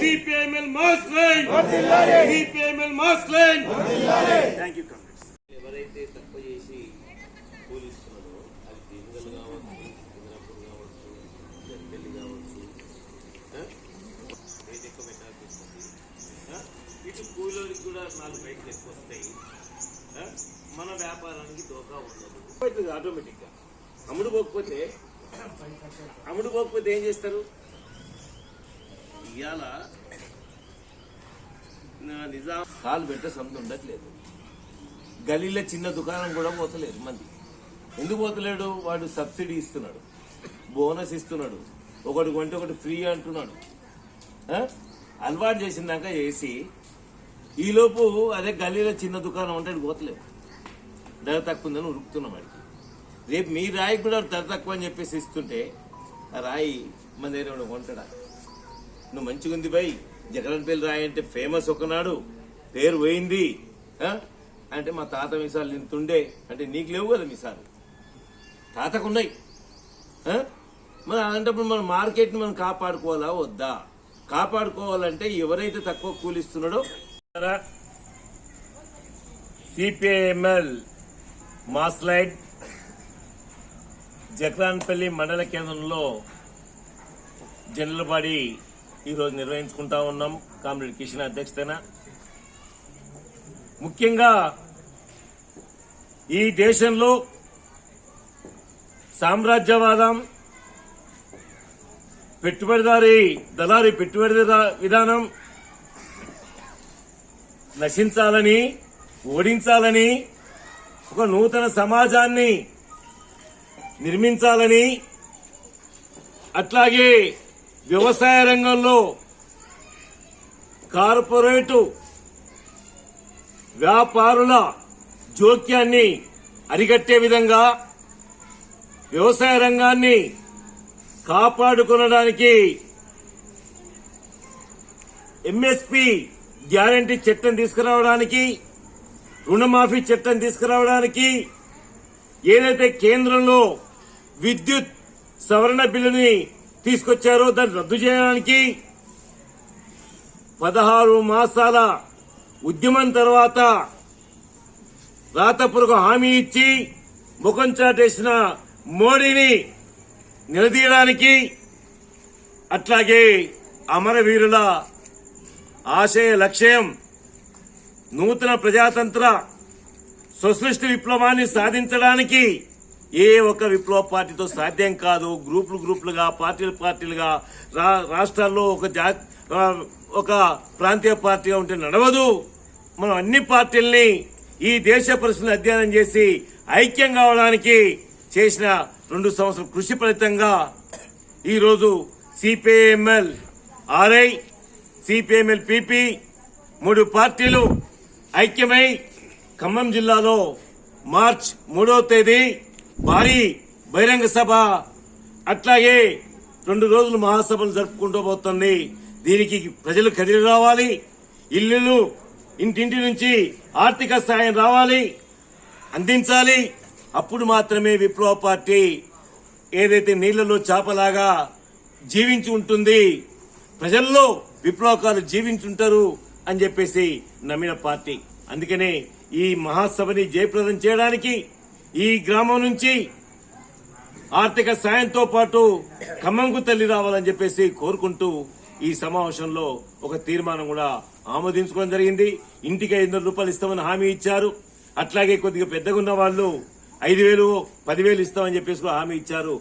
CPML mass line CPML mass line thank you Congress ఎవరైతే తక్కువ చేసి కూలిస్తున్నారో అది దీనిగల్ కావచ్చు ఇంద్రాపూర్ కావచ్చు జడ్పల్లి కావచ్చు? రేట్ ఎక్కువ పెట్టాల్సి వస్తుంది? ఇటు కూలోనికి కూడా నాలుగు రేట్లు ఎక్కువ వస్తాయి? మన వ్యాపారానికి దోకా ఉండదు. అవుతుంది ఆటోమేటిక్గా అమ్ముడు పోకపోతే అమ్ముడు పోకపోతే ఏం చేస్తారు? ఇవాళ నా నిజాం కాలు పెట్టే సంత ఉండట్లేదు. గలీలో చిన్న దుకాణం కూడా పోతలేదు మంది. ఎందుకు పోతలేడు? వాడు సబ్సిడీ ఇస్తున్నాడు. బోనస్ ఇస్తున్నాడు. ఒకటి కొంటే ఒకటి ఫ్రీ అంటున్నాడు. అలవాటు చేసిందాక చేసి ఈలోపు అదే గలీలో చిన్న దుకాణం ఉంటే పోతలేదు. ధర తక్కువ ఉందని ఉరుకుతున్నాం వాడికి రేపు మీ రాయి కూడా ధర తక్కువ అని చెప్పేసి ఇస్తుంటే ఆ రాయి మన దగ్గర కొంటాడా? నువ్వు మంచిగా ఉంది బై. జగన్పల్లి రాయి అంటే ఫేమస్ ఒకనాడు. పేరు పోయింది. అంటే మా తాత మీసాలు నింతుండే అంటే నీకు లేవు కదా మీసాలు. తాతకున్నాయి మరి అలాంటప్పుడు మన మార్కెట్ని మనం కాపాడుకోవాలా? వద్దా? కాపాడుకోవాలంటే ఎవరైతే తక్కువ కూలిస్తున్నాడో సిపిఐఎంఎల్ మాస్లైడ్ జక్రాన్పల్లి మండల కేంద్రంలో జనరల్ ఈరోజు నిర్వహించుకుంటా ఉన్నాం. కామ్రేడ్ కిషన్ అధ్యక్షతన. ముఖ్యంగా ఈ దేశంలో సామ్రాజ్యవాదం పెట్టుబడిదారి దళారి పెట్టుబడి విధానం నశించాలని ఓడించాలని ఒక నూతన సమాజాన్ని నిర్మించాలని అట్లాగే వ్యవసాయ రంగంలో కార్పొరేటు వ్యాపారుల జోక్యాన్ని అరికట్టే విధంగా వ్యవసాయ రంగాన్ని కాపాడుకునడానికి ఎంఎస్పి గ్యారంటీ చట్టం తీసుకురావడానికి రుణమాఫీ చట్టం తీసుకురావడానికి ఏదైతే కేంద్రంలో విద్యుత్ సవరణ బిల్లుని తీసుకొచ్చారో దాన్ని రద్దు చేయడానికి పదహారు మాసాల ఉద్యమం తర్వాత రాతపురకు హామీ ఇచ్చి ముఖం చాటేసిన మోడీని నిలదీయడానికి అట్లాగే అమరవీరుల ఆశయ లక్ష్యం నూతన ప్రజాతంత్ర సొసలిస్ట్ విప్లవాన్ని సాధించడానికి ఏ ఒక్క విప్లవ పార్టీతో సాధ్యం కాదు. గ్రూపులు గ్రూపులుగా పార్టీలు పార్టీలుగా రా- రాష్ట్రాల్లో ఒక జా ఒక ప్రాంతీయ పార్టీగా ఉంటే నడవదు. మనం అన్ని పార్టీల్ని ఈ దేశ పరిస్థితులను అధ్యయనం చేసి ఐక్యం కావడానికి చేసిన రెండు సంవత్సరాల కృషి ఫలితంగా ఈరోజు సిపిఐఎంఎల్ ఆర్ఐ సిపిఎంఎల్ పిపి మూడు పార్టీలు ఐక్యమై ఖమ్మం జిల్లాలో మార్చ్ మూడవ తేదీ భారీ బహిరంగ సభ అట్లాగే రెండు రోజులు మహాసభలు జరుపుకుంటూ పోతుంది దీనికి ప్రజలు కదిలి రావాలి. ఇల్లులు ఇంటింటి నుంచి ఆర్థిక సాయం రావాలి. అందించాలి. అప్పుడు మాత్రమే విప్లవ పార్టీ ఏదైతే నీళ్ళలో చేపలాగా జీవించి ఉంటుంది ప్రజల్లో విప్లవకాలు జీవించుంటారు అని చెప్పేసి నమ్మిన పార్టీ. అందుకనే ఈ మహాసభని జయప్రదం చేయడానికి ఈ గ్రామం నుంచి ఆర్థిక సాయంతో పాటు ఖమ్మంకు తల్లి రావాలని చెప్పేసి కోరుకుంటూ ఈ సమావేశంలో ఒక తీర్మానం కూడా ఆమోదించుకోవడం జరిగింది. ఇంటికి ఐదు వందల రూపాయలు ఇస్తామని హామీ ఇచ్చారు. అట్లాగే కొద్దిగా పెద్దగా ఉన్న వాళ్ళు ఐదు వేలు పదివేలు ఇస్తామని చెప్పేసి హామీ ఇచ్చారు.